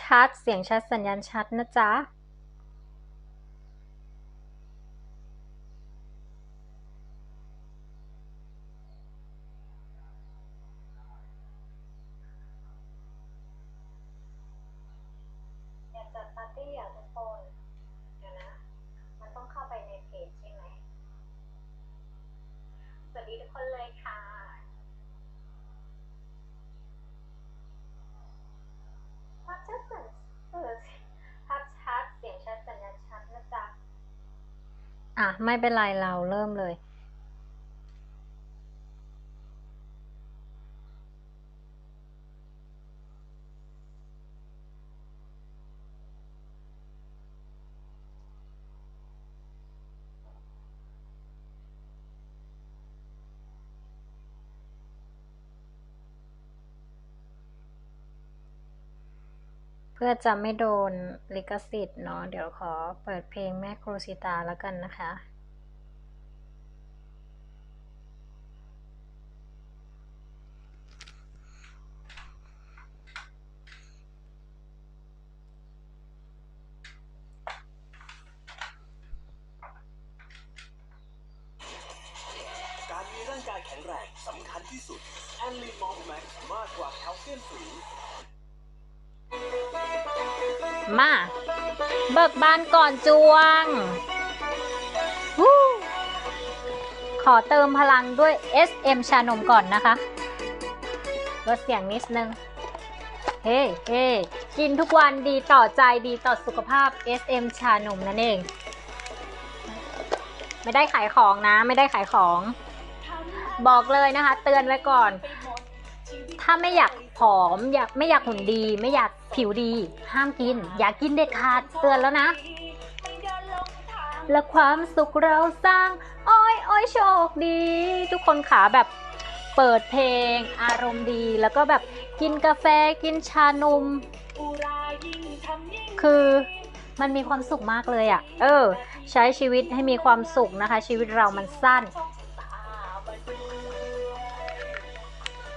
ชัด เสียงชัด สัญญาณชัดนะจ๊ะ อยากจัดปาร์ตี้อะทุกคน เดี๋ยวนะ มันต้องเข้าไปในเพจใช่ไหม สวัสดีทุกคนเลยค่ะ ภาพชัดสัญเออภาพชัด เสียงชัด สัญญาณชัดนะจ๊ะ อะ ไม่เป็นไรเราเริ่มเลย เพื่อจะไม่โดนลิขสิทธิ์เนาะเดี๋ยวขอเปิดเพลงแม่ครูสิตาแล้วกันนะคะ มา เบิกบานก่อนจวง ขอเติมพลังด้วย SM ชานมก่อนนะคะ ลดเสียงนิดนึง เฮ้เฮ้กินทุกวันดีต่อใจดีต่อสุขภาพ SM ชานมนั่นเอง ไม่ได้ขายของนะ ไม่ได้ขายของ บอกเลยนะคะ เตือนไว้ก่อน ถ้าไม่อยากผอมอยากไม่อยากหุ่นดี ไม่อยากผิวดี ห้ามกิน อย่ากกินเด็ดขาดเตือนแล้วนะ และความสุขเราสร้าง อ้อยอ้อยโชคดี ทุกคนขาแบบเปิดเพลง อารมณ์ดี แล้วก็แบบกินกาแฟกินชานม คือมันมีความสุขมากเลยอะ่ะ เออ ใช้ชีวิตให้มีความสุขนะคะ ชีวิตเรามันสั้น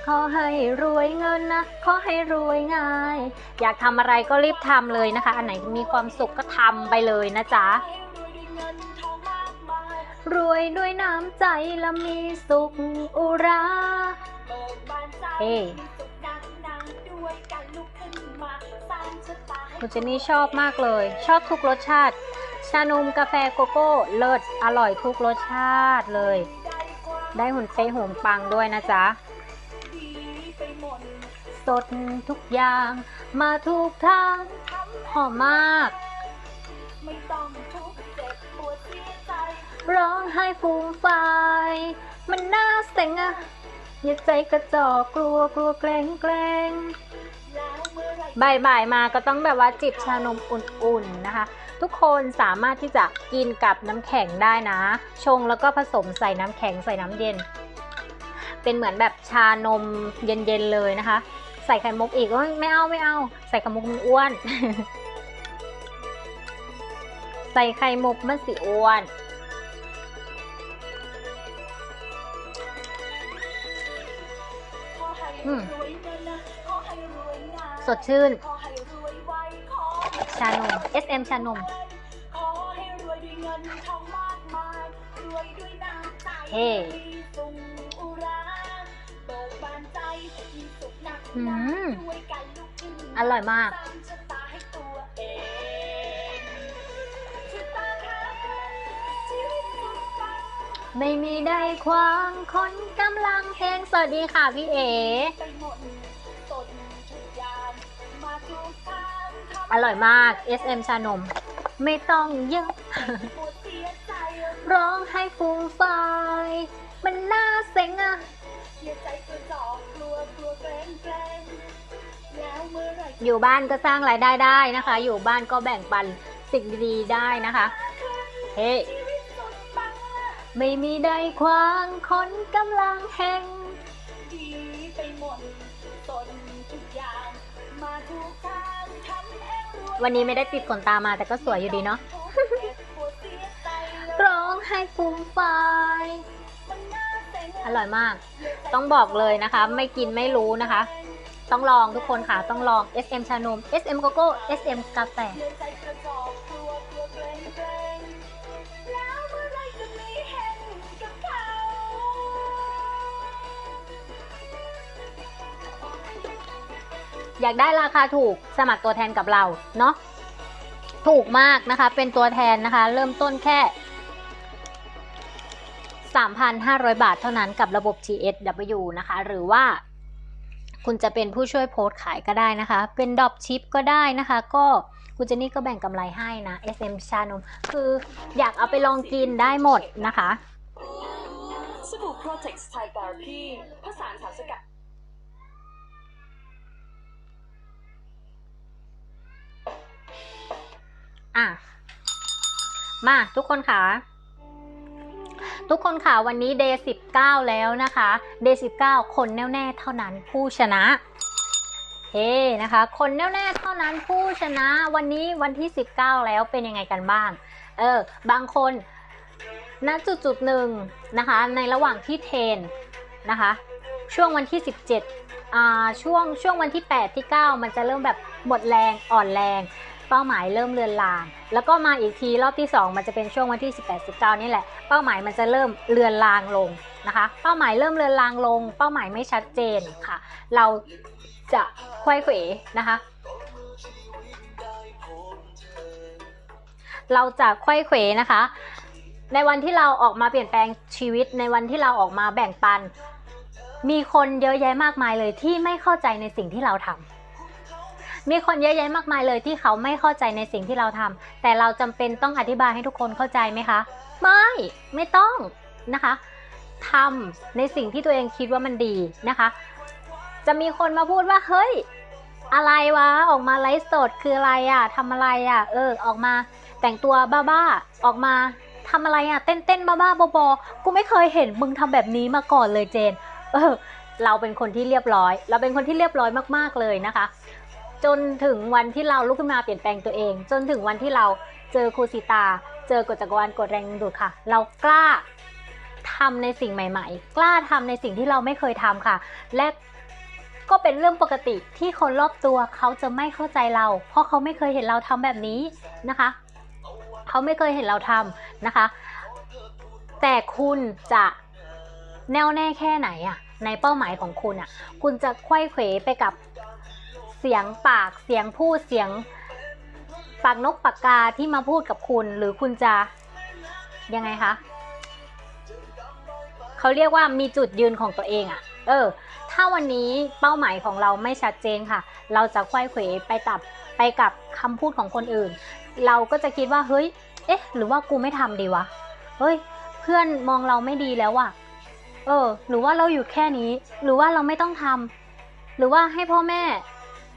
ขอให้รวยเงินนะ ขอให้รวยง่าย อยากทำอะไรก็รีบทำเลยนะคะ อันไหนมีความสุขก็ทำไปเลยนะจ๊ะ รวยด้วยน้ำใจและมีสุขอุราเฮ้คุณเจนนี่ชอบมากเลย ชอบทุกรสชาติ ชานมกาแฟโกโก้ เลิศ อร่อยทุกรสชาติเลย ได้หุ่นเป๊ะหุ่นปังด้วยนะจ๊ะ สดทุกอย่าง มาทุกทางหอมมาก ไม่ต้องทุกข์เจ็บปวดเสียใจ ร้องไห้ฟูมฟายมันน่าเซ็งอะอย่าใจกระจอกกลัวกลัวเกรงเกรงแล้วเมื่อไหรบ่ายบ่ายๆมาก็ต้องแบบว่าจิบชานมอุ่นๆนะคะ ทุกคนสามารถที่จะกินกับน้ำแข็งได้นะ ชงแล้วก็ผสมใส่น้ำแข็งใส่น้ำเย็น เป็นเหมือนแบบชานมเย็นๆเลยนะคะ ใส่ไข่มุกอีกโอ้ยไม่เอาไม่เอา ใส่ไข่มุกมันอ้วน ใส่ไข่มุกมันสิอ้วนขอให้อืมรวยเงินนะขอให้รวยงานสดชื่นขอให้รวยไวขอให้ชานม SM ชานมขอให้รวยด้วยเงินทองมากมายรวยด้วยน้ำใจเฮ้มีสุข อร่อยมากไม่มีใดขวางคนกำลังเพลงสวัสดีค่ะพี่เออยมากทางทำอร่อยมาก SM ชานม ไม่ต้องเยอะร้องให้ฟูมฟมันน่าเซ็งอะเสียใจกระจอกกลัวกลัวเกรงเกรงแล้วเมื่อ อยู่บ้านก็สร้างรายได้ได้นะคะ อยู่บ้านก็แบ่งปันสิ่งดีๆได้นะคะ เฮ้ชีวิตสุดปังไม่มีใดขวางคนกำลังแห่งดีไปหมดสนทุกอย่างมาทุกทางทำเองรวยวันนี้ไม่ได้ติดขนตามาแต่ก็สวยอยู่ดีเนาะปวดเสียใจร้องให้ฟูมฟายมันน่าเซ็งอร่อยมาก ต้องบอกเลยนะคะ ไม่กินไม่รู้นะคะ ต้องลองทุกคนค่ะ ต้องลอง SM ชานม SM โกโก้ SM กาแฟเอกกลัวกลัวเกรงเกรงแล้วเอไรจะมีเห็นกับเขาอยากได้ราคาถูกสมัครตัวแทนกับเราเนาะถูกมากนะคะ เป็นตัวแทนนะคะ เริ่มต้นแค่ 3,500 บาทเท่านั้นกับระบบ TSW นะคะ หรือว่าคุณจะเป็นผู้ช่วยโพสต์ขายก็ได้นะคะ เป็นดรอปชิปก็ได้นะคะ ก็คุณเจนนี่ก็แบ่งกำไรให้นะ SM ชานม คืออยากเอาไปลองกินได้หมดนะคะสบู่ Protex Thai Therapy ผสานสารสกัดอะ มาทุกคนค่ะ ทุกคนค่ะวันนี้ day 19 แล้วนะคะ day 19 คนแน่วแน่เท่านั้นผู้ชนะเฮ้นะคะ คนแน่วแน่เท่านั้นผู้ชนะวันนี้วันที่ 19 แล้วเป็นยังไงกันบ้าง เออบางคนณจุดจุดหนึ่งนะคะ ในระหว่างที่เทรนนะคะ ช่วงวันที่ 17อ่าช่วงช่วงวันที่ 8 ที่ 9 มันจะเริ่มแบบหมดแรงอ่อนแรง เป้าหมายเริ่มเลือนลาง แล้วก็มาอีกทีรอบที่ 2 มันจะเป็นช่วงวันที่ 18 19 นี่แหละ เป้าหมายมันจะเริ่มเลือนลางลงนะคะ เป้าหมายเริ่มเลือนลางลง เป้าหมายไม่ชัดเจนค่ะ เราจะควยเขวนะคะเราจะควยเขวนะคะ ในวันที่เราออกมาเปลี่ยนแปลงชีวิต ในวันที่เราออกมาแบ่งปัน มีคนเยอะแยะมากมายเลยที่ไม่เข้าใจในสิ่งที่เราทำ มีคนเยอะแยะมากมายเลยที่เขาไม่เข้าใจในสิ่งที่เราทำแต่เราจำเป็นต้องอธิบายให้ทุกคนเข้าใจไหมคะ ไม่ ไม่ต้องนะคะทำในสิ่งที่ตัวเองคิดว่ามันดีนะคะ จะมีคนมาพูดว่าเฮ้ยอะไรวะออกมาไลฟ์สดคืออะไรอะทำอะไรอะเออ ออกมาแต่งตัวบ้าๆออกมาทำอะไรอะเต้นเต้นๆบ้าๆบอๆกูไม่เคยเห็นมึงทำแบบนี้มาก่อนเลยเจน เออ เราเป็นคนที่เรียบร้อย เราเป็นคนที่เรียบร้อยมากๆเลยนะคะ จนถึงวันที่เราลุกขึ้นมาเปลี่ยนแปลงตัวเอง จนถึงวันที่เราเจอครูสิตา เจอกฎจักรวาลกฎแรงดูดค่ะ เรากล้าทำในสิ่งใหม่ ๆ กล้าทำในสิ่งที่เราไม่เคยทำค่ะ และก็เป็นเรื่องปกติที่คนรอบตัวเขาจะไม่เข้าใจเรา เพราะเขาไม่เคยเห็นเราทำแบบนี้นะคะ เขาไม่เคยเห็นเราทำนะคะ แต่คุณจะแน่วแน่แค่ไหนอะในเป้าหมายของคุณอะคุณจะไขว้เขวไปกับ สียงปากเสียงพูดเสียงปากนกปากกาที่มาพูดกับคุณ หรือคุณจะยังไงคะเขาเรียกว่ามีจุดยืนของตัวเองอะเออ ถ้าวันนี้เป้าหมายของเราไม่ชัดเจนค่ะ เราจะไขว้เขวไปตับไปกับคำพูดของคนอื่น เราก็จะคิดว่าเฮ้ย เอ๊ะ หรือว่ากูไม่ทำดีวะ เฮ้ย เพื่อนมองเราไม่ดีแล้วอะเออ หรือว่าเราอยู่แค่นี้ หรือว่าเราไม่ต้องทำหรือว่าให้พ่อแม่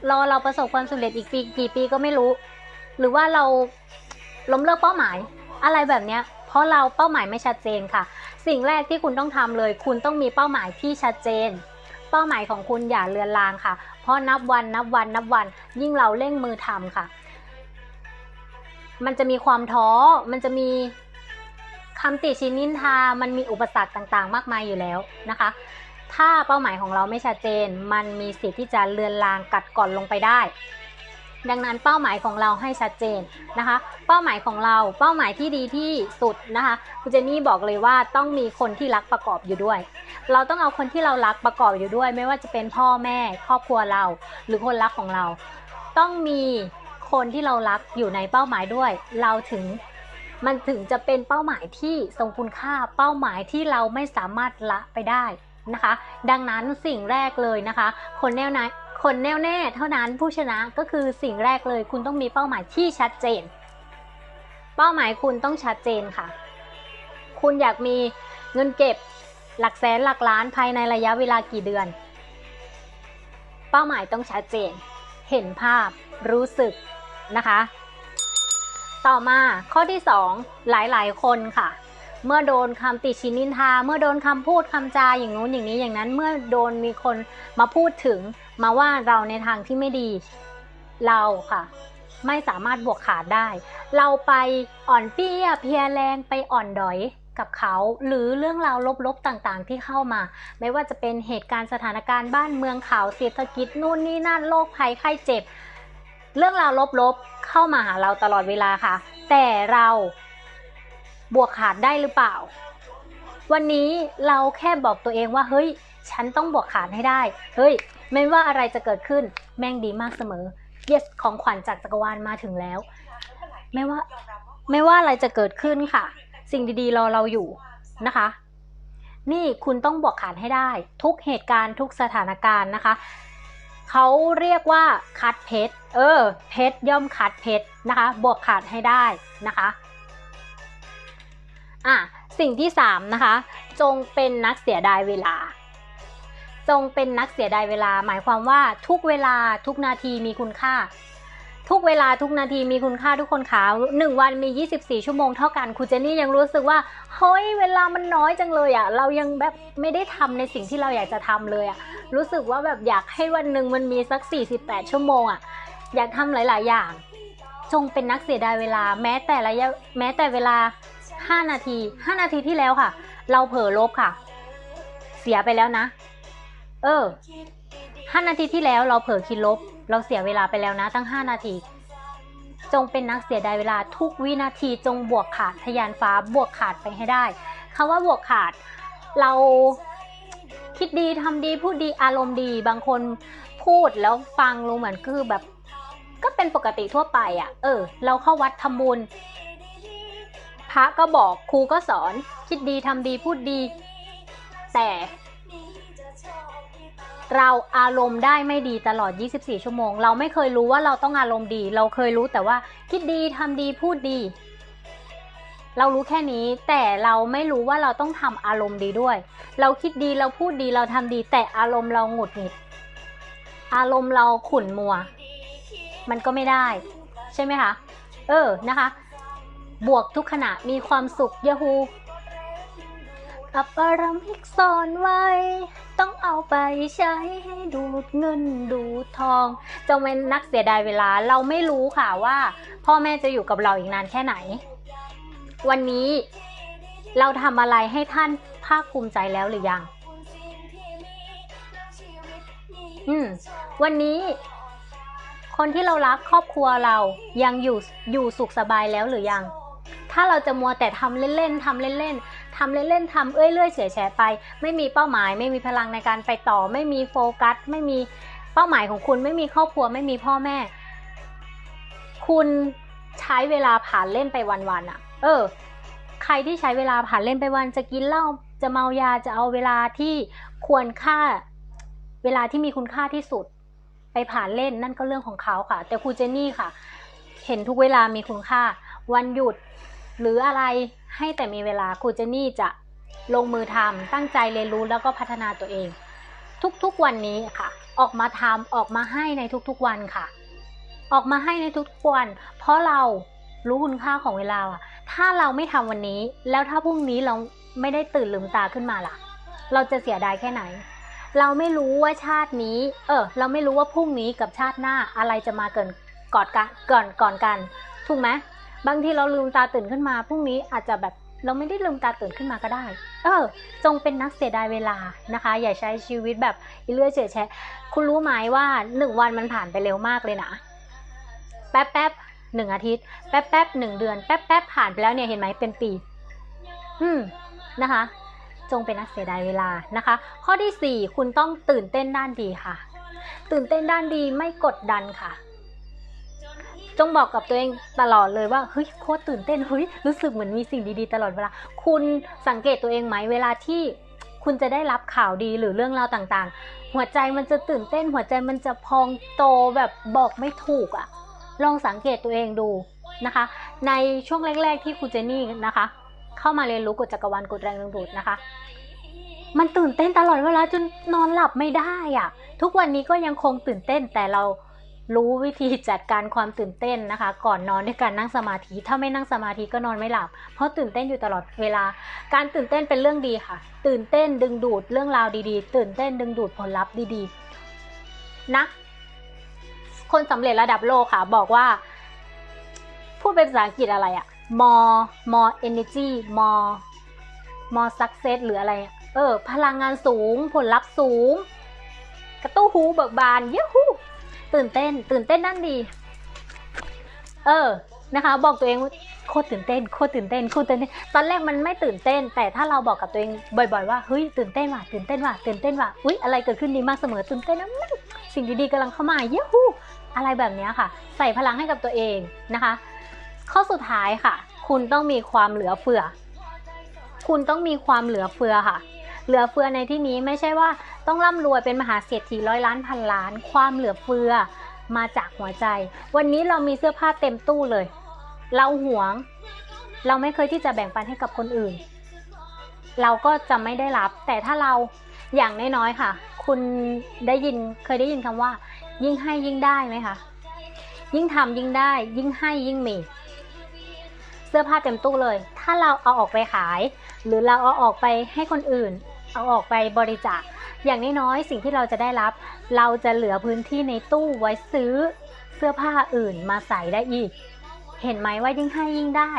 รอเราประสบความสำเร็จอีกปีกี่ปีก็ไม่รู้ หรือว่าเราล้มเลิกเป้าหมาย อะไรแบบเนี้ย เพราะเราเป้าหมายไม่ชัดเจนค่ะ สิ่งแรกที่คุณต้องทำเลย คุณต้องมีเป้าหมายที่ชัดเจน เป้าหมายของคุณอย่าเลือนลางค่ะ เพราะนับวันนับวันนับวัน ยิ่งเราเร่งมือทำค่ะ มันจะมีความท้อ มันจะมีคำติชินนินทา มันมีอุปสรรคต่างๆ มากมายอยู่แล้วนะคะ ถ้าเป้าหมายของเราไม่ชัดเจน มันมีสิทธิ์ที่จะเลือนลางกัดก่อนลงไปได้ ดังนั้นเป้าหมายของเราให้ชัดเจนนะคะ เป้าหมายของเราเป้าหมายที่ดีที่สุดนะคะคุณเจนนี่บอกเลยว่าต้องมีคนที่รักประกอบอยู่ด้วย เราต้องเอาคนที่เรารักประกอบอยู่ด้วย ไม่ว่าจะเป็นพ่อแม่ ครอบครัวเรา หรือคนรักของเรา ต้องมีคนที่เรารักอยู่ในเป้าหมายด้วย เราถึงมันถึงจะเป็นเป้าหมายที่ทรงคุณค่าเป้าหมายที่เราไม่สามารถละไปได้ นะคะ ดังนั้นสิ่งแรกเลยนะคะ คนแน่วแน่คนแน่วแน่เท่านั้นผู้ชนะก็คือสิ่งแรกเลยคุณต้องมีเป้าหมายที่ชัดเจน เป้าหมายคุณต้องชัดเจนค่ะ คุณอยากมีเงินเก็บหลักแสนหลักล้านภายในระยะเวลากี่เดือน เป้าหมายต้องชัดเจน เห็นภาพรู้สึกนะคะ ต่อมาข้อที่ 2 หลายๆ คนค่ะ เมื่อโดนคำติชินนินทา เมื่อโดนคำพูดคำจาอย่างนู้นอย่างนี้อย่างนั้น เมื่อโดนมีคนมาพูดถึงมาว่าเราในทางที่ไม่ดีเราค่ะ ไม่สามารถบวกขาดได้ เราไปอ่อนเปี้ยเพียแรงไปอ่อนดอยกับเขา หรือเรื่องราวลบๆต่างๆ ที่เข้ามา ไม่ว่าจะเป็นเหตุการณ์สถานการณ์บ้านเมืองข่าวเศรษฐกิจนู่นนี่นั่นโรคภัยไข้เจ็บ เรื่องราวลบๆเข้ามาหาเราตลอดเวลาค่ะ แต่เรา บวกขาดได้หรือเปล่า วันนี้เราแค่บอกตัวเองว่าเฮ้ย ฉันต้องบวกขาดให้ได้ เฮ้ย ไม่ว่าอะไรจะเกิดขึ้นแม่งดีมากเสมอ yes ของขวัญจากจักรวาลมาถึงแล้ว ไม่ว่าไม่ว่าอะไรจะเกิดขึ้นค่ะ สิ่งดีๆรอเราอยู่นะคะ นี่คุณต้องบวกขาดให้ได้ ทุกเหตุการณ์ทุกสถานการณ์นะคะเขาเรียกว่าคัดเพชรเออ เพชรย่อมคัดเพชรนะคะ บวกขาดให้ได้นะคะ อะสิ่งที่สามนะคะ จงเป็นนักเสียดายเวลา จงเป็นนักเสียดายเวลา หมายความว่าทุกเวลาทุกนาทีมีคุณค่า ทุกเวลาทุกนาทีมีคุณค่าทุกคนคะหนึ่งวันมี 24 ชั่วโมงเท่ากันครูเจนนี่ยังรู้สึกว่าเฮ้ยเวลามันน้อยจังเลยอะ่ะเรายังแบบไม่ได้ทำในสิ่งที่เราอยากจะทำเลยอะ่ะรู้สึกว่าแบบอยากให้วันหนึ่งมันมีสัก 48 ชั่วโมงอะ่ะอยากทำหลาย ๆ อย่าง จงเป็นนักเสียดายเวลาแม้แต่ระยะแม้แต่เวลา 5 นาที 5 นาทีที่แล้วค่ะ เราเผลอลบค่ะ เสียไปแล้วนะ เออ 5 นาทีที่แล้วเราเผลอคิดลบ เราเสียเวลาไปแล้วนะ ตั้ง 5 นาที จงเป็นนักเสียดายเวลาทุกวินาทีจงบวกขาดทะยานฟ้าบวกขาดไปให้ได้คำว่าบวกขาด เราคิดดีทำดีพูดดีอารมณ์ดี บางคนพูดแล้วฟังรู้เหมือนคือแบบ ก็เป็นปกติทั่วไปอะ่ะ เออ เราเข้าวัดทำบุญ พระก็บอกครูก็สอน คิดดีทำดีพูดดี แต่เราอารมณ์ได้ไม่ดีตลอด 24 ชั่วโมง เราไม่เคยรู้ว่าเราต้องอารมณ์ดี เราเคยรู้แต่ว่าคิดดีทำดีพูดดี เรารู้แค่นี้ แต่เราไม่รู้ว่าเราต้องทำอารมณ์ดีด้วย เราคิดดีเราพูดดีเราทำดี แต่อารมณ์เราหงุดหงิด อารมณ์เราขุ่นมัว มันก็ไม่ได้ ใช่ไหมคะ เออนะคะ บวกทุกขณะมีความสุขยาฮูอัปรมิกสอนไว้ ต้องเอาไปใช้ให้ดูดเงินดูทองจงเป็นนักเสียดายเวลาเราไม่รู้ค่ะว่า พ่อแม่จะอยู่กับเราอีกนานแค่ไหน วันนี้เราทำอะไรให้ท่านภาคภูมิใจแล้วหรือยัง อืม วันนี้ คนที่เรารักครอบครัวเรายังอยู่อยู่สุขสบายแล้วหรือยัง ถ้าเราจะมัวแต่ทำเล่นๆทำเล่นๆทำเล่นๆทำเอ้ยเลื่อยเฉยแฉไป ไม่มีเป้าหมาย ไม่มีพลังในการไปต่อ ไม่มีโฟกัส ไม่มีเป้าหมายของคุณ ไม่มีครอบครัว ไม่มีพ่อแม่ คุณใช้เวลาผ่านเล่นไปวันๆอะ่ะ เออ ใครที่ใช้เวลาผ่านเล่นไปวันจะกินเหล้าจะเมายาจะเอาเวลาที่ควรค่า เวลาที่มีคุณค่าที่สุด ไปผ่านเล่นนั่นก็เรื่องของเขาค่ะ แต่ครูเจนนี่ค่ะ เห็นทุกเวลามีคุณค่า วันหยุด หรืออะไรให้แต่มีเวลาครูเจนนี่จะลงมือทำตั้งใจเรียนรู้แล้วก็พัฒนาตัวเอง ทุกๆวันนี้ค่ะ ออกมาทำออกมาให้ในทุกๆวันค่ะ ออกมาให้ในทุกๆวัน เพราะเรารู้คุณค่าของเวลาอะถ้าเราไม่ทำวันนี้ แล้วถ้าพรุ่งนี้เราไม่ได้ตื่นลืมตาขึ้นมาล่ะ เราจะเสียดายแค่ไหน เราไม่รู้ว่าชาตินี้ เออ เราไม่รู้ว่าพรุ่งนี้กับชาติหน้าอะไรจะมาเกินก่อนกันก่อนก่อนกัน ถูกไหม บางทีเราลืมตาตื่นขึ้นมาพรุ่งนี้อาจจะแบบเราไม่ได้ลืมตาตื่นขึ้นมาก็ได้ เออ จงเป็นนักเสียดายเวลานะคะ อย่าใช้ชีวิตแบบเลื่อยเฉยแฉะคุณรู้ไหมว่าหนึ่งวันมันผ่านไปเร็วมากเลยนะ แป๊บแป๊บหนึ่งอาทิตย์ แป๊บแป๊บหนึ่งเดือน แป๊บแป๊บผ่านไปแล้วเนี่ยเห็นไหมเป็นปี อืม นะคะ จงเป็นนักเสียดายเวลานะคะ ข้อที่4คุณต้องตื่นเต้นด้านดีค่ะ ตื่นเต้นด้านดีไม่กดดันค่ะ จงบอกกับตัวเองตลอดเลยว่าเฮ้ยโคตรตื่นเต้นเฮ้ยรู้สึกเหมือนมีสิ่งดีๆ ตลอดเวลา คุณสังเกตตัวเองไหมเวลาที่คุณจะได้รับข่าวดีหรือเรื่องราวต่างๆ หัวใจมันจะตื่นเต้น หัวใจมันจะพองโตแบบบอกไม่ถูกอะลองสังเกตตัวเองดูนะคะ ในช่วงแรก ๆ ที่ครูเจนนี่นะคะ เข้ามาเรียนรู้กฎจักรวาลกฎแรงดึงดูดนะคะ มันตื่นเต้นตลอดเวลาจนนอนหลับไม่ได้อะทุกวันนี้ก็ยังคงตื่นเต้นแต่เรา รู้วิธีจัดการความตื่นเต้นนะคะ ก่อนนอนด้วยการนั่งสมาธิ ถ้าไม่นั่งสมาธิก็นอนไม่หลับ เพราะตื่นเต้นอยู่ตลอดเวลา การตื่นเต้นเป็นเรื่องดีค่ะ ตื่นเต้นดึงดูดเรื่องราวดีๆ ตื่นเต้นดึงดูดผลลัพธ์ดีๆนักคนสำเร็จระดับโลกค่ะ บอกว่า พูดเป็นภาษาอังกฤษอะไรอะ more more energy more more success หรืออะไร เออ พลังงานสูง ผลลัพธ์สูง กระตู้หูเบิกบานเย้ฮู ตื่นเต้น ตื่นเต้นนั่นดี เออนะคะ บอกตัวเองว่าโคตรตื่นเต้นโคตรตื่นเต้นโคตรตื่นเต้นตอนแรกมันไม่ตื่นเต้น แต่ถ้าเราบอกกับตัวเองบ่อย ๆ ว่าเฮ้ยตื่นเต้นว่ะตื่นเต้นว่ะตื่นเต้นว่ะอุ๊ยอะไรเกิดขึ้นดีมากเสมอตื่นเต้นนะมสิ่งดีๆกำลังเข้ามาเย้ฮูอะไรแบบนี้ค่ะ ใส่พลังให้กับตัวเองนะคะ ข้อสุดท้ายค่ะ คุณต้องมีความเหลือเฟือ คุณต้องมีความเหลือเฟือค่ะ เหลือเฟือในที่นี้ไม่ใช่ว่า ต้องร่ำรวยเป็นมหาเศรษฐีร้อยล้านพันล้าน ความเหลือเฟือมาจากหัวใจ วันนี้เรามีเสื้อผ้าเต็มตู้เลย เราหวง เราไม่เคยที่จะแบ่งปันให้กับคนอื่น เราก็จะไม่ได้รับ แต่ถ้าเราอย่างน้อยๆค่ะ คุณได้ยินเคยได้ยินคำว่า ยิ่งให้ยิ่งได้ไหมคะยิ่งทำยิ่งได้ ยิ่งให้ยิ่งมีเสื้อผ้าเต็มตู้เลย ถ้าเราเอาออกไปขาย หรือเราเอาออกไปให้คนอื่น เอาออกไปบริจาค อย่างน้อยๆสิ่งที่เราจะได้รับ เราจะเหลือพื้นที่ในตู้ไว้ซื้อเสื้อผ้าอื่นมาใส่ได้อีก เห็นไหมว่ายิ่งให้ยิ่งได้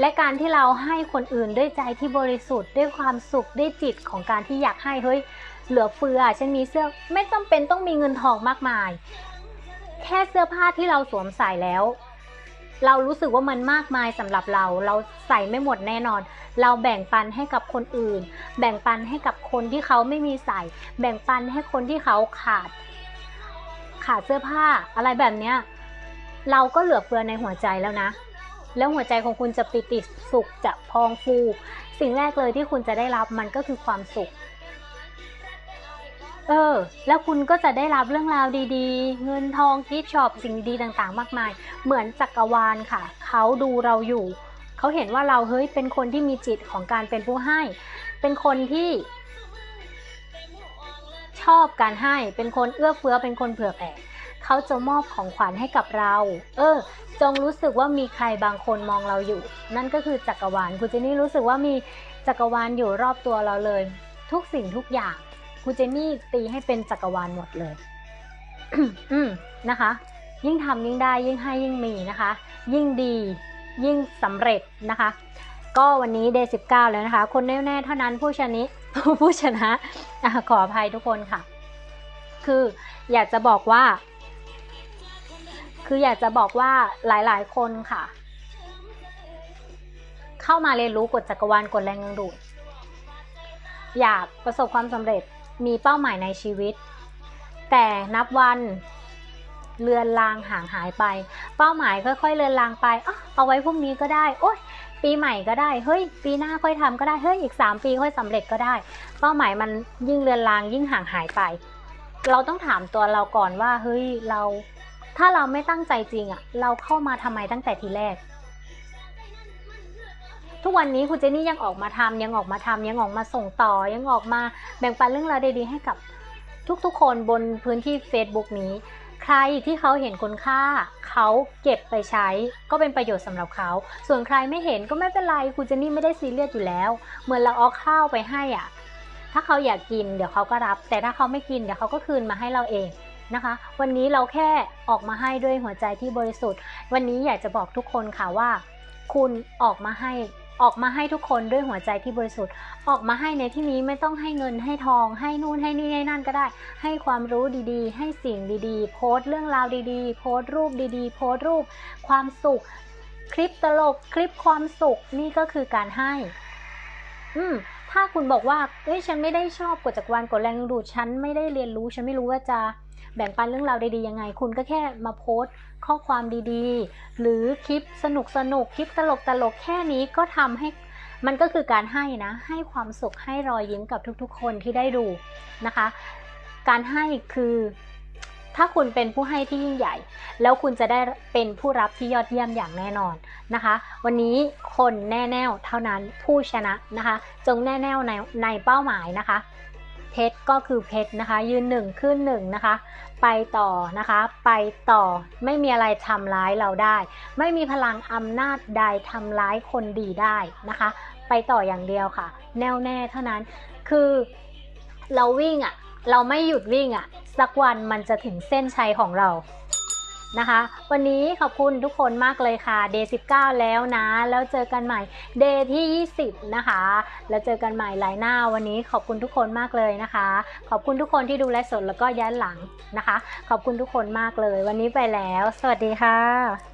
และการที่เราให้คนอื่นด้วยใจที่บริสุทธิ์ด้วยความสุขด้วยจิตของการที่อยากให้เฮ้ยเหลือเฟือฉันมีเสื้อไม่จำเป็นต้องมีเงินทองมากมาย แค่เสื้อผ้าที่เราสวมใส่แล้ว เรารู้สึกว่ามันมากมายสำหรับเรา เราใส่ไม่หมดแน่นอน เราแบ่งปันให้กับคนอื่น แบ่งปันให้กับคนที่เขาไม่มีใส่ แบ่งปันให้คนที่เขาขาด ขาดเสื้อผ้าอะไรแบบเนี้ยเราก็เหลือเฟือในหัวใจแล้วนะ แล้วหัวใจของคุณจะปิติสุขจะพองฟู สิ่งแรกเลยที่คุณจะได้รับมันก็คือความสุข เออ แล้วคุณก็จะได้รับเรื่องราวดีๆ เงินทองกิฟต์ช็อปสิ่งดีต่างๆ มากมาย เหมือนจักรวาลค่ะ เขาดูเราอยู่ เขาเห็นว่าเราเฮ้ยเป็นคนที่มีจิตของการเป็นผู้ให้ เป็นคนที่ ชอบการให้ เป็นคนเอื้อเฟื้อ เป็นคนเผื่อแผ่เขาจะมอบของขวัญให้กับเรา เออ จงรู้สึกว่ามีใครบางคนมองเราอยู่ นั่นก็คือจักรวาล คุณเจนี่รู้สึกว่ามีจักรวาลอยู่รอบตัวเราเลย ทุกสิ่งทุกอย่าง คุณเจนนี่ตีให้เป็นจักรวาลหมดเลย อืมนะคะ ยิ่งทำยิ่งได้ยิ่งให้ยิ่งมีนะคะ ยิ่งดียิ่งสำเร็จนะคะ ก็วันนี้เดย์สิบเก้าแล้วนะคะ คนแน่ๆเท่านั้นผู้ชนะผู้ชนะอะขออภัยทุกคนค่ะ คืออยากจะบอกว่า คืออยากจะบอกว่าหลายๆ คนค่ะ เข้ามาเรียนรู้กฎจักรวาลกฎแรงดึงดูดอยากประสบความสำเร็จ มีเป้าหมายในชีวิต แต่นับวันเลือนลางห่างหายไป เป้าหมายค่อยๆเลือนลางไปอ๋อเอาไว้พรุ่งนี้ก็ได้ โอ๊ยปีใหม่ก็ได้ เฮ้ย ปีหน้าค่อยทำก็ได้ เฮ้ย อีก 3 ปีค่อยสำเร็จก็ได้ เป้าหมายมันยิ่งเลือนลางยิ่งห่างหายไป เราต้องถามตัวเราก่อนว่า เฮ้ย เรา ถ้าเราไม่ตั้งใจจริงอะเราเข้ามาทำไมตั้งแต่ทีแรก ทุกวันนี้คุณเจนนี่ยังออกมาทำยังออกมาทำยังออกมาส่งต่อยังออกมาแบ่งปันเรื่องราวดีๆให้กับทุกๆ คนบนพื้นที่ Facebook นี้ ใครที่เขาเห็นคุณค่า เขาเก็บไปใช้ ก็เป็นประโยชน์สำหรับเขา ส่วนใครไม่เห็นก็ไม่เป็นไรคุณเจนนี่ไม่ได้ซีเรียสอยู่แล้ว เหมือนเราเอาข้าวไปให้อะถ้าเขาอยากกินเดี๋ยวเขาก็รับ แต่ถ้าเขาไม่กินเดี๋ยวเขาก็คืนมาให้เราเองนะคะ วันนี้เราแค่ออกมาให้ด้วยหัวใจที่บริสุทธิ์ วันนี้อยากจะบอกทุกคนค่ะว่า คุณออกมาให้ ออกมาให้ทุกคนด้วยหัวใจที่บริสุทธิ์ ออกมาให้ในที่นี้ไม่ต้องให้เงินให้ทอง ให้นู่นให้นี่ให้นั่นก็ได้ ให้ความรู้ดีๆ ให้สิ่งดีๆ โพสต์เรื่องราวดีๆ โพสต์รูปดีๆ โพสต์รูป ความสุข คลิปตลกคลิปความสุขนี่ก็คือการให้ อืม ถ้าคุณบอกว่าเอ้ยฉันไม่ได้ชอบกฎจักรวาลกฎแรงดึงดูดฉันไม่ได้เรียนรู้ฉันไม่รู้ว่าจะแบ่งปันเรื่องราวดีๆยังไง คุณก็แค่มาโพสต์ข้อความดีๆ หรือคลิปสนุกสนุกคลิปตลกตลกแค่นี้ก็ทำให้มันก็คือการให้นะ ให้ความสุขให้รอยยิ้มกับทุกๆ คนที่ได้ดูนะคะ การให้คือ ถ้าคุณเป็นผู้ให้ที่ยิ่งใหญ่ แล้วคุณจะได้เป็นผู้รับที่ยอดเยี่ยมอย่างแน่นอนนะคะ วันนี้คนแน่แน่วเท่านั้นผู้ชนะนะคะ จงแน่แน่วในในเป้าหมายนะคะเพชรก็คือเพชรนะคะ ยืนหนึ่งขึ้นหนึ่งนะคะ ไปต่อนะคะ ไปต่อไม่มีอะไรทำร้ายเราได้ ไม่มีพลังอำนาจใดทำร้ายคนดีได้นะคะ ไปต่ออย่างเดียวค่ะ แน่วแน่เท่านั้นคือเราวิ่งอะ่ะเราไม่หยุดวิ่งอะ่ะ สักวันมันจะถึงเส้นชัยของเรานะคะ วันนี้ขอบคุณทุกคนมากเลยค่ะเดย์19แล้วนะ แล้วเจอกันใหม่เดย์ที่ 20 นะคะ แล้วเจอกันใหม่หลายหน้าวันนี้ขอบคุณทุกคนมากเลยนะคะ ขอบคุณทุกคนที่ดูไลฟ์สดแล้วก็ย้อนหลังนะคะ ขอบคุณทุกคนมากเลย วันนี้ไปแล้ว สวัสดีค่ะ